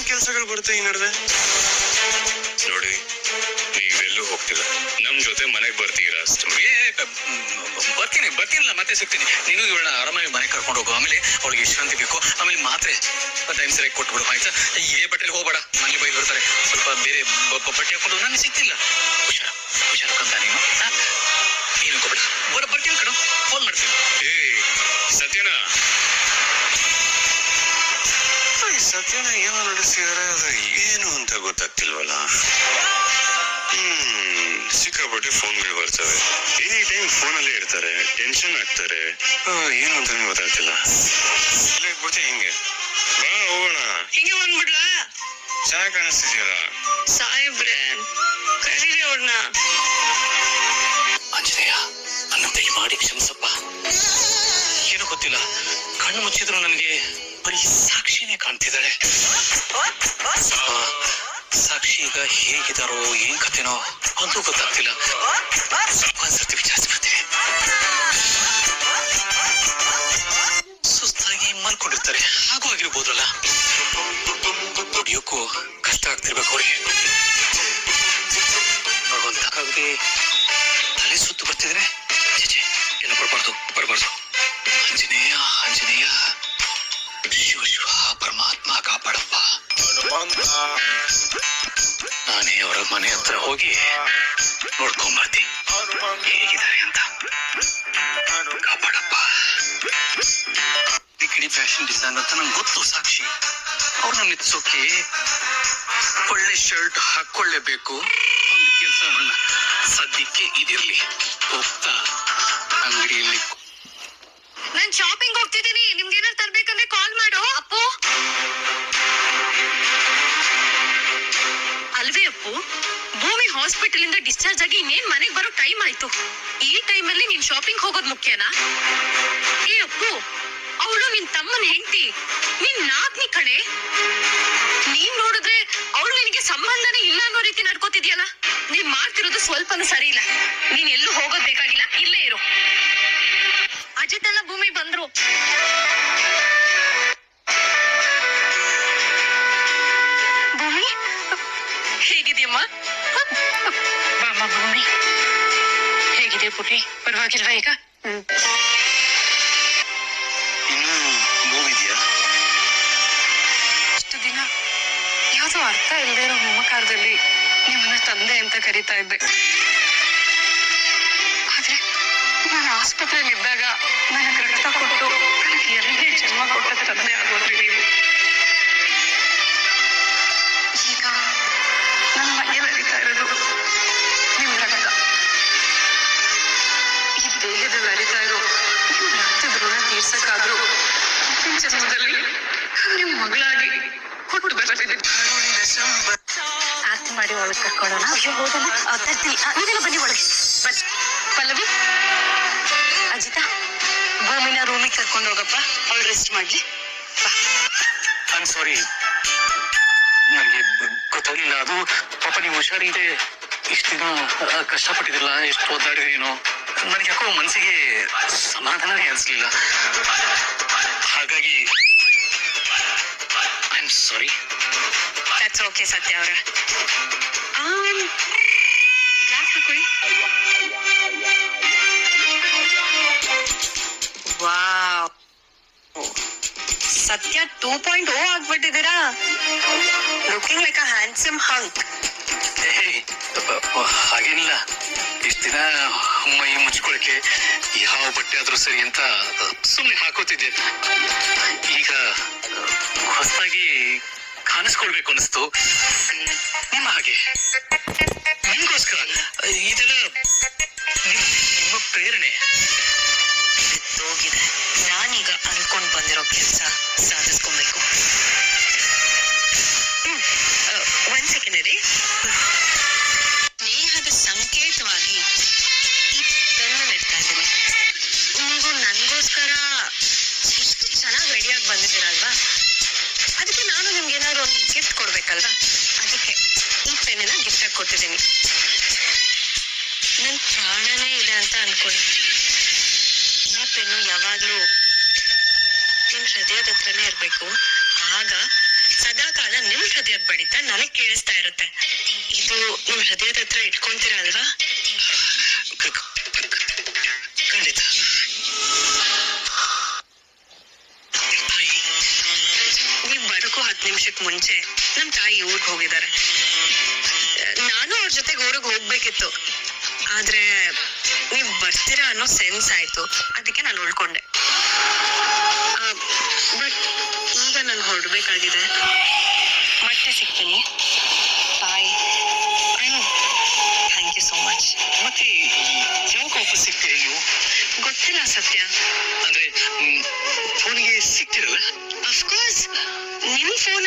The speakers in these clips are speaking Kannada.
ಏನೋ ಇಷ್ಟೊಂದು ಕೆಲಸಗಳು ಬರುತ್ತೆ ಈ ನಡುವೆ? ನೋಡಿ ನೀವೆಲ್ಲೂ ಹೋಗ್ತಿಲ್ಲ ನಮ್ ಜೊತೆ ಮನೆಗ್ ಬರ್ತೀರಾ ಅಷ್ಟು? ಏ, ಬರ್ತೀನಿ ಬರ್ತೀನಿಲ್ಲ ಮತ್ತೆ ಸಿಗ್ತೀನಿ. ನೀನು ಇವಳನ್ನ ಆರಾಮಾಗಿ ಮನೆ ಕರ್ಕೊಂಡು ಹೋಗು. ಆಮೇಲೆ ಅವಳಿಗೆ ವಿಶ್ರಾಂತಿ ಬೇಕು. ಆಮೇಲೆ ಮಾತ್ರೆ ಟೈಮ್ ಸರಿಯಾಗಿ ಕೊಟ್ಬಿಡು ಆಯ್ತಾ? ಇದೇ ಬಟ್ಟೆಲಿ ಹೋಗ್ಬೇಡ. ಮನೇಲಿ ಬೈ ಬರ್ತಾರೆ. ಸ್ವಲ್ಪ ಬೇರೆ ಬಟ್ಟೆ ಹಾಕೊಂಡು ನನಗೆ ಸಿಗ್ತಿಲ್ಲ. ಹುಷಾರ ಹುಷಾರು ಕಂತ ನೀನು. ಕೊಬೇಡ ಬರ ಬರ್ತೀನಿ ಕಣ. ಫೋನ್ ಮಾಡ್ತೀನಿ. ಈ ಸತ್ಯನ ಏನೋ ನಡೆಸಿದಾರೆ ಅದು ಏನು ಅಂತ ಗೊತ್ತಾಗ್ತಿಲ್ವಲ್ಲ? ಹ್ಮ್ ಸಿಕ್ಕಾಪಟ್ಟೆ ಫೋನ್ಗಳು ಬರ್ತವೆ. ಎನಿ ಟೈಮ್ ಫೋನಲ್ಲೇ ಇರ್ತಾರೆ ಟೆನ್ಷನ್ ಆಗ್ತಾರೆ. ಆ, ಏನು ಅಂತಾನೆ ಗೊತ್ತಾಗ್ತಿಲ್ಲ. ಇಲ್ಲೇ ಇದ್ಬಿಡ್ತೆ ಹಿಂಗೆ. ಬಾ ಹೋಗೋಣ. ಹಿಂಗೆ ಬಂದ್ಬಿಡ್ಲಾ? ಚೆನ್ನಾಗಿ ಕಾಣಿಸ್ತಿದ್ಯಲ್ಲ? ಸಾಯಿಬ್ರೆ ಕರೀರಿ ಅವ್ರನ್ನ ಆಂಜನೇಯ ನನ್ನ ದಯ ಮಾಡಿ ಕ್ಷಮಿಸಪ್ಪ. ಏನು ಗೊತ್ತಿಲ್ಲ ಕಣ್ಣು ಮುಚ್ಚಿದ್ರು ನನಗೆ ಬರೀ ಸಾಕ್ಷಿನೇ ಕಾಣ್ತಿದ್ದಾಳೆ. ಸಾಕ್ಷಿ ಈಗ ಹೇಗಿದ್ದಾರೋ, ಏನ್ ಕತೆನೋ ಅಂತೂ ಗೊತ್ತಾಗ್ತಿಲ್ಲ. ಒಂದ್ಸರ್ತಿ ವಿಚಾರಿಸ್ಬಿಡ್ತೀನಿ ಸುಸ್ತಾಗಿ ಮಲ್ಕೊಂಡಿರ್ತಾರೆ. ಹಾಗೂ ಆಗಿರ್ಬೋದಲ್ಲ. ದುಡಿಯೋಕ್ಕೂ ಕಷ್ಟ ಆಗ್ತಿರ್ಬೇಕು ಅವ್ರಿಗೆ. ಭಗವಂತ ಆಗದೆ ತಲೆ ಸುತ್ತು ಬರ್ತಿದ್ರೆ ಚೇಚೆ ಏನು ಬರಬಾರ್ದು ಬರಬಾರ್ದು. ಹೋಗಿ ನೋಡ್ಕೊಂಬರ್ತೀನಿ ಹೇಗಿದ್ದಾರೆ ಅಂತ? ಕಾಪಾಡಪ್ಪ. ಫ್ಯಾಷನ್ ಡಿಸೈನ್ ಅಂತ ನಂಗೆ ಗೊತ್ತು, ಸಾಕ್ಷಿ. ಅವ್ರನ್ನ ನಿತ್ಸೋಕೆ ಒಳ್ಳೆ ಶರ್ಟ್ ಹಾಕೊಳ್ಳೇಬೇಕು ಒಂದು ಕೆಲಸ ಸದ್ಯಕ್ಕೆ ಇದಿರಲಿ. ಹೋಗ್ತಾ ಅಂಗಡಿಯಲ್ಲಿ ನಾನು ಶಾಪಿಂಗ್ ಹೋಗ್ತಿದ್ದೀನಿ. ನಿಮ್ಗೆ ಏನಾದ್ರು ತರ್ಬೇಕಂದ್ರೆ ಕಾಲ್ ಮಾಡು. ಅಪ್ಪು. ಅಲ್ವೇ ಅಪ್ಪು? ಹಾಸ್ಪಿಟಲ್ ಇಂದ ಡಿಸ್ಚಾರ್ಜ್ ಆಗಿ ಇನ್ನೇನ್ ಮನೆಗ್ ಬರೋ ಟೈಮ್ ಆಯ್ತು. ಈ ಟೈಮ್ ಅಲ್ಲಿ ನೀನ್ ಶಾಪಿಂಗ್ ಹೋಗೋದ್ ಮುಖ್ಯನಾ? ಏ ಅಪ್ಪು, ಅವಳು ನಿನ್ ತಮ್ಮನ್ ಹೆಂಡತಿ, ನಿನ್ ನಾದ್ನಿ ಕಣೆ. ನೀನ್ ನೋಡಿದ್ರೆ ಅವಳು ನಿನಗೆ ಸಂಬಂಧನೇ ಇಲ್ಲ ಅನ್ನೋ ರೀತಿ ನಡ್ಕೋತಿದ್ಯಲ್ಲ? ನೀನ್ ಮಾಡ್ತಿರೋದು ಸ್ವಲ್ಪನೂ ಸರಿ ಇಲ್ಲ. ನೀನ್ ಎಲ್ಲೂ ಹೋಗೋದ್ ಬೇಕಾಗಿಲ್ಲ, ಇಲ್ಲೇ ಇರು. ಪುಟಿ ಪರವಾಗಿಲ್ವಾ ಈಗ. ಇನ್ನೂ ನೋವಿದ್ಯಾ ಇಷ್ಟು ದಿನ ಯಾವುದೋ ಅರ್ಥ ಇಲ್ಲದೆ ಇರೋ ಮಮಕಾರದಲ್ಲಿ ನಿಮ್ಮನ್ನ ತಂದೆ ಅಂತ ಕರಿತಾ ಇದ್ದೆ. ಆದ್ರೆ ನಾನು ಆಸ್ಪತ್ರೆಯಲ್ಲಿ ಇದ್ದಾಗ ನನಗೆ ರಕ್ತ ಕೊಟ್ಟು ನನಗೆ ಎರಡನೇ ಜನ್ಮ ಕೊಟ್ಟ ತಂದೆ ಆಗೋದ್ರಿ ನೀವು? ಮುಂದಿನ ಜನ್ಮದಲ್ಲಿ ನಿಮ್ ಮಗಳಾಗಿ ಹುಟ್ಟು ಬರ್ತಿದ್ದೆ ಆರ್ತಿ ಮಾಡಿ ಒಳಗೆ ಕರ್ಕೊಳ್ಳೋಣ. ಅಯ್ಯೋ ಹೋಗೋಣ ತರ್ತೀನಿ. ನೀವೆಲ್ಲ ಬನ್ನಿ ಒಳಗೆ. ಬನ್ನಿ. ಪಲ್ಲವಿ ಅಜಿತಾ ಭೂಮಿನ ರೂಮಿಗೆ ಕರ್ಕೊಂಡು ಹೋಗಪ್ಪ. ಅವಳು ರೆಸ್ಟ್ ಮಾಡ್ಲಿ. ಐ ಸಾರಿ ನನಗೆ ಗೊತ್ತಾಗ್ಲಿಲ್ಲ. ಅದು ಪಾಪ ನೀವು ಹುಷಾರಿಲ್ಲದೆ ಇಷ್ಟು ದಿನ ಆ, ಕಷ್ಟಪಟ್ಟಿದ್ರಲ್ಲ ಎಷ್ಟು ಒದ್ದಾಡಿದ್ರೇನೋ ನನಗೆ ಯಾಕೋ ಮನಸ್ಸಿಗೆ ಸಮಾಧಾನನೇ ಅನಿಸ್ಲಿಲ್ಲ ಹಾಗಾಗಿ I am sorry that's okay Sathya ಅವರ ಗ್ಲಾಸ್ ಹಾಕೊಳ್ಳಿ wow Sathya two point o ಆಗ್ಬಿಟ್ಟಿದ್ದೀರಾ looking like a handsome hunk ಏಯ್, ಅಬ್ಬ, ಹಾಗೇನಿಲ್ಲ. ಇಷ್ಟ ದಿನ ಮೈ ಮುಚ್ಕೊಳಕ್ಕೆ ಯಾವ ಬಟ್ಟೆ ಆದ್ರೂ ಸರಿ ಅಂತ ಸುಮ್ಮನೆ ಹಾಕೋತಿದ್ದೆ. ಈಗ ಹೊಸದಾಗಿ ಕಾಣಿಸ್ಕೊಳ್ಬೇಕು ಅನಿಸ್ತು ನಿಮ್ಮ ಹಾಗೆ. ನಿಮ್ಗೋಸ್ಕರ ಇದೆಲ್ಲ ನಿಮ್- ನಿಮ್ಮ ಪ್ರೇರಣೆ. ನಾನೀಗ ಅನ್ಕೊಂಡ್ ಬಂದಿರೋ ಕೆಲಸ ಸಾಧಿಸ್ಕೊಬೇಕು. ಕೊಡ್ಬೇಕಲ್ವಾ ಅದಕ್ಕೆ ಈ ಪೆನ್ನ ಗಿಫ್ಟ್ ಆಗಿ ಕೊಟ್ಟಿದ್ದೀನಿ. ನನ್ ಪ್ರಾಣನೇ ಇದೆ ಅಂತ ಅನ್ಕೊಳ್ಳಿ. ಈ ಪೆನ್ನು ಯಾವಾಗ್ಲೂ ನಿಮ್ ಹೃದಯದ ಹತ್ರನೇ ಇರ್ಬೇಕು. ಆಗ ಸದಾಕಾಲ ನಿಮ್ ಹೃದಯದ ಬಡಿತ ನನಗ್ ಕೇಳಿಸ್ತಾ ಇರುತ್ತೆ. ಇದು ನಿಮ್ಮ ಹೃದಯದ ಹತ್ರ ಇಟ್ಕೊಂತೀರಾ ಅಲ್ವಾ? ನಿಮಿಷಕ್ ಮುಂಚೆ ನಮ್ ತಾಯಿ ಊರ್ಗ್ ಹೋಗಿದ್ದಾರೆ. ನಾನು ಅವ್ರ ಜೊತೆಗೆ ಊರಿಗೆ ಹೋಗ್ಬೇಕಿತ್ತು. ಆದ್ರೆ ನೀವ್ ಬರ್ತೀರಾ ಅನ್ನೋ ಸೆನ್ಸ್ ಆಯ್ತು. ಅದಕ್ಕೆ ನಾನು ಉಳ್ಕೊಂಡೆ. ಬಟ್ ಈಗ ನಾನು ಹೊರಡ್ಬೇಕಾಗಿದೆ. ಮತ್ತೆ ಸಿಗ್ತೀನಿ. Bye. Thank you so much. ಮತ್ತೆ ಯಾವಾಗ ವಾಪಸ್ ಸಿಗ್ತೀರಿ ನೀವು? ಗೊತ್ತಿಲ್ಲ ಸತ್ಯ. ಅಂದ್ರೆ ಫೋನಿಗೆ ಸಿಗ್ತಿರಲ್ಲ?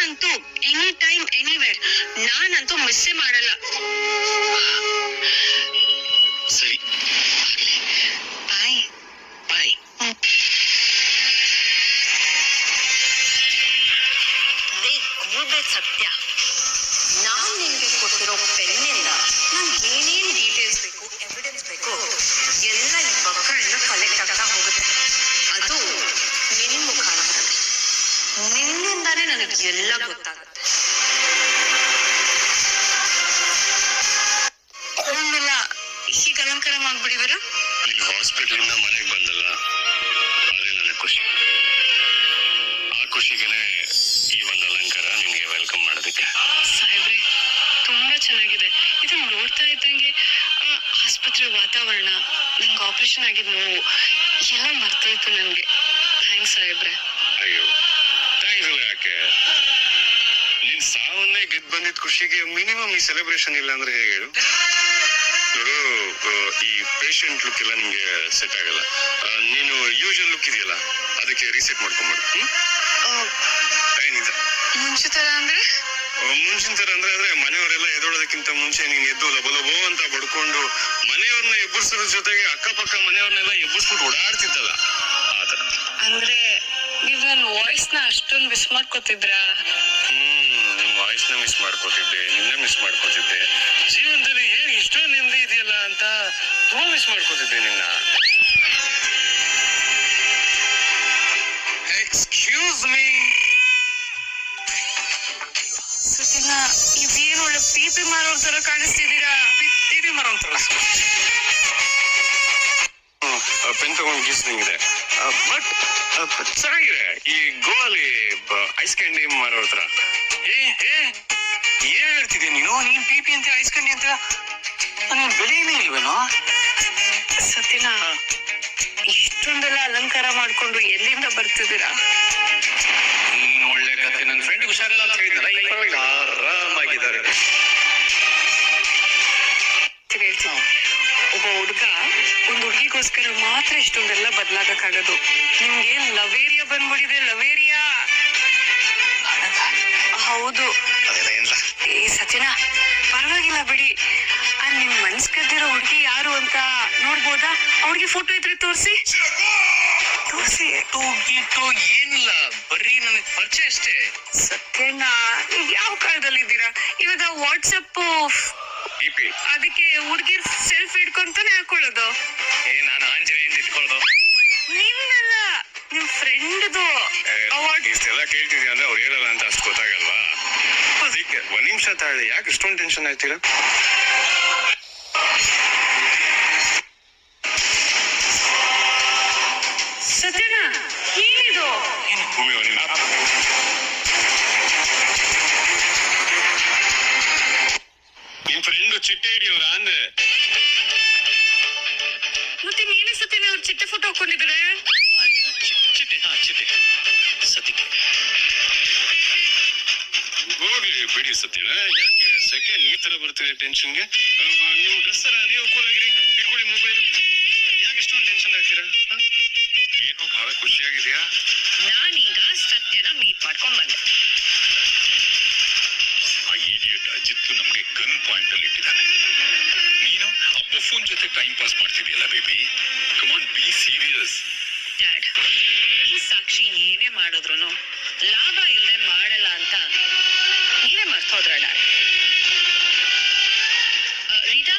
ಅಂತೂ ಎನಿ ಟೈಮ್ ಎನಿವೇರ್ ನಾನಂತೂ ಮಿಸ್ಸೇ ಮಾಡಲ್ಲ. ಎಲ್ಲ ಗೊತ್ತಾಗುತ್ತೆ. ಒಂದಿಲ್ಲ ಹೀಗೆ ಅಲಂಕಾರ ಮಾಡ್ಬಿಡಿವರ ನೀನು ಹಾಸ್ಪಿಟಲ್ ಇಂದ ಮನೆಗೆ ಬಂದಲ್ಲ ಅದೇ ನನಗೆ ಖುಷಿ. ಆ ಖುಷಿಗೆನೆ ಈ ಒಂದು ಅಲಂಕಾರ ನಿಮಗೆ ವೆಲ್ಕಮ್ ಮಾಡೋದಕ್ಕೆ. ಸಾಹೇಬ್ರೆ ತುಂಬಾ ಚೆನ್ನಾಗಿದೆ. ಇದನ್ನ ನೋಡ್ತಾ ಇದ್ದಂಗೆ ಆ ಆಸ್ಪತ್ರೆ ವಾತಾವರಣ ನಂಗೆ ಆಪರೇಷನ್ ಆಗಿದ್ ನೋವು ಎಲ್ಲ ಮರ್ತೋಯ್ತು ನನಗೆ ಥ್ಯಾಂಕ್ಸ್ ಸಾಹೇಬ್ರೆ. ಯಾಕೆ ನೀನ್ ಸಾವನ್ನೇ ಗೆದ್ ಬಂದಿದ್ ಖುಷಿಗೆ ಮಿನಿಮಮ್ ಈ ಸೆಲೆಬ್ರೇಷನ್ ಇಲ್ಲ ಅಂದ್ರೆ ಹೇಗೆ ಹೇಳು? ನೋಡು ಈ ಪೇಷಂಟ್ ಲುಕ್ ಎಲ್ಲ ನಿಮ್ಗೆ ಸೆಟ್ ಆಗಲ್ಲ. ನೀನು ಯೂಶಲ್ ಲುಕ್ ಇದೆಯಲ್ಲ ಅದಕ್ಕೆ ರೀಸೆಟ್ ಮಾಡ್ಕೊಂಬಿಡು ಏನಿದೆ ಮುಂಚೆ ತರ ಅಂದ್ರೆ? ಮುಂಚಿನ ತರ ಅಂದ್ರೆ ಆದ್ರೆ ಮನೆಯವರೆಲ್ಲ ಎದೊಳೋದಕ್ಕಿಂತ ಮುಂಚೆ ನೀನ್ ಎದ್ದು ಲಬೋ ಲಬೋ ಅಂತ ಬಡ್ಕೊಂಡು ಮನೆಯವ್ರನ್ನ ಎಬ್ಬರಿಸೋದ್ರ ಜೊತೆಗೆ ಅಕ್ಕಪಕ್ಕ ಮನೆಯವ್ರನ್ನೆಲ್ಲ ಎಬ್ಬರಿಸ್ಬಿಟ್ಟು ಓಡಾಡ್ತಿದ್ದಲ್ಲ. ಆ ತರ ಅಂದ್ರೆ ವಾಯ್ಸ್ನ ಅಷ್ಟೊಂದು ಮಿಸ್ ಮಾಡ್ಕೋತಿದ್ರಾ? ಹ್ಮ್ ನಿಮ್ ವಾಯ್ಸ್ನ ಮಿಸ್ ಮಾಡ್ಕೋತಿದ್ದೆ ನಿನ್ನ ಮಿಸ್ ಮಾಡ್ಕೋತಿದ್ದೆ. ಜೀವನದಲ್ಲಿ ಏನ್ ಇಷ್ಟೊಂದು ನೆಮ್ಮದಿ ಇದೆಯಲ್ಲ ಅಂತ ತುಂಬಾ ಮಿಸ್ ಮಾಡ್ಕೋತಿದ್ದೆ ನಿನ್ನ. ಎಕ್ಸ್ಕ್ಯೂಸ್ ಮೀ ಸತಿನ ಇದೇನ್ ಒಳ್ಳೆ ಪೀಪಿ ಮಾರೋ ತರ ಕಾಣಿಸ್ತಿದ್ದೀರಾ? ಟಿವಿ ಮಾರೋ ತರ. ಪೆನ್ ತಗೊಂಡು ಗೀಸ್ದಂಗಿದೆ ಬಟ್ ಚೆನ್ನಾಗಿದೆ ಈ ಗೋವಾಲಿ ಐಸ್ ಕ್ಯಾಂಡಿ ಮಾರೋ ಹತ್ರ. ಏ ಏ ಏನ್ ಹೇಳ್ತಿದ್ಯ ನೀನು? ನೀನ್ ಪಿ ಪಿ ಅಂತ ಐಸ್ ಕ್ಯಾಂಡಿ ಅಂತ ನನ್ನ ಬೆಳೆಯೇ ಇಲ್ವೇನೋ? ಸತ್ಯನಾ ಇಷ್ಟೊಂದೆಲ್ಲ ಅಲಂಕಾರ ಮಾಡ್ಕೊಂಡು ಎಲ್ಲಿಂದ ಬರ್ತಿದ್ದೀರಾ? ಹುಡುಗಿಗೋಸ್ಕರ ಮಾತ್ರ ಇಷ್ಟೊಂದೆಲ್ಲ ಬದ್ಲಾಗಕ್ಕಾಗದು. ನಿಮ್ಗೆ ಲವೇರಿಯಾ ಬಂದ್ಬಿಟ್ಟಿದೆ ಲವೇರಿಯಾ? ಹೌದು. ಏ ಸಚಿನ ಪರವಾಗಿಲ್ಲ ಬಿಡಿ. ನಿಮ್ ಮನ್ಸ್ ಕದ್ದಿರೋ ಹುಡುಗಿ ಯಾರು ಅಂತ ನೋಡ್ಬೋದಾ? ಅವ್ರಿಗೆ ಫೋಟೋ ಇದ್ರೆ ತೋರಿಸಿ. ತೋರಿಸಿ. ಏನಿಲ್ಲ ಬರೀ ನನಗೆ ಪರಿಚಯ ಅಷ್ಟೇ. ಸತ್ಯಣ್ಣ ಯಾವ ಕಾಲದಲ್ಲಿ ಇದ್ದೀರಾ ಇವಾಗ ವಾಟ್ಸಪ್ ಪಿ ಪಿ ಅದಕ್ಕೆ ಹುಡುಗಿರ್ ಸೆಲ್ಫ್ ಹಿಡ್ಕೊಂತಾನೆ ಹಾಕೊಳ್ಳೋದು. ಏ ನಾನು ಆಂಜನೇಯಿಂದ ಇಟ್ಕೊಳ್ಳೋದು ನಿಮ್ದಲ್ಲ ನಿಮ್ ಫ್ರೆಂಡ್ದು ಅವಾರ್ಡ್ ಇಷ್ಟೆಲ್ಲ ಕೇಳ್ತಿದ್ಯಾ ಅಂದ್ರೆ ಅವ್ರು ಹೇಳಲ್ಲ ಅಂತ ಅಷ್ಟು ಗೊತ್ತಾಗಲ್ವಾ? ಅದಕ್ಕೆ ಒಂದ್ ನಿಮಿಷ ತಾಳಿ ಯಾಕೆ ಇಷ್ಟೊಂದು ಟೆನ್ಷನ್ ಆಯ್ತೀರಾ? ಚಿಟ್ಟೆ ಹಿಡಿಯೋರ ಅಂದೆ ಮತ್ತೆ ನೀನೇ ಸತ್ಯಣ್ಣ ಅವ್ರ ಚಿಟ್ಟೆ ಫೋಟೋ ಹಾಕೊಂಡಿದ್ರೆ ಚಿಟ್ಟೆ ಹಾ ಚಿಟ್ಟೆ. ಸದ್ಯಕ್ಕೆ ಹೋಗ್ಲಿ ಬಿಡಿ ಸತ್ಯನ. ಯಾಕೆ ಸೆಕೆಂಡ್ ಈ ತರ ಬರ್ತೀರಿ ಟೆನ್ಷನ್ಗೆ ನೀವು ಡ್ರೆಸ್ ನೀವು ಕೂಲ್ ಆಗಿರಿ. ಇಟ್ಕೊಳ್ಳಿ ಮೊಬೈಲ್ ಯಾಕೆ ಇಷ್ಟೊಂದು ಟೆನ್ಷನ್ ಆಗ್ತೀರಾ ಏನೋ ಬಹಳ ಖುಷಿಯಾಗಿದೆಯಾ? ನಾನೀಗ ಸತ್ಯನ ಮೀಟ್ ಮಾಡ್ಕೊಂಡ್ ಬಂದೆ. ಜಿತ್ತು ನಮಗೆ ಗನ್ ಪಾಯಿಂಟ್ ಅಲ್ಲಿ ಇಟ್ಟಿದ್ದಾನೆ. ನೀನು ಆ ಬಫೂನ್ ಜೊತೆ time pass ಮಾಡ್ತಿದೀಯಲ್ಲ baby come on be serious dad ಈ ಸಾಕ್ಷಿ ಏನೇ ಮಾಡಿದ್ರು ಲಾಭ ಇಲ್ಲದೆ ಮಾಡಲ್ಲ ಅಂತ ನೀನೇ ಮರ್ತೋದ್ರ ಡ್ಯಾಡ್ ರೀಟಾ